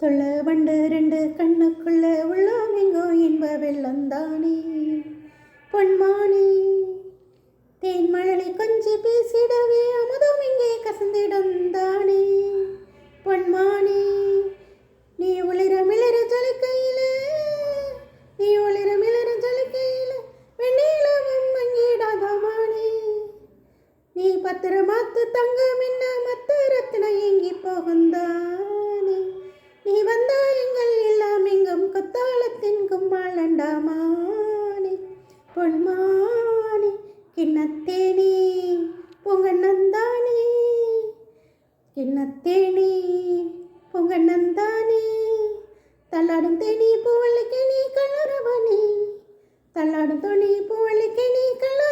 தொள்ள வண்டு ரெண்டு கண்ணுக்குள்ள உள்ளோம் எங்கோ இன்ப வெள்ளந்தானே பொன்மானே தேன்மழலை கொஞ்சி பேசிடவே அமுதம் இங்கே கசந்திடந்தானே பொன்மானே நீ ஒளிர மிளர ஜலிக்கையில நீ ஒளிர மிளர ஜலிக்கையில வெண்ணிலவும் மங்கிடாதமானே நீ பத்திரமாத்து தங்க கும்மாளண்டாமானே பொன்மானே கிண்ணத்தேனே பொங்கண்ணந்தானே கிண்ணத்தேனே பொங்கண்ணந்தானே தள்ளாடும் தேனி பூவலுக்கு நீ கல்லுறவனே தள்ளாடும் துணி பூவலுக்கு நீ கல்லுறவனே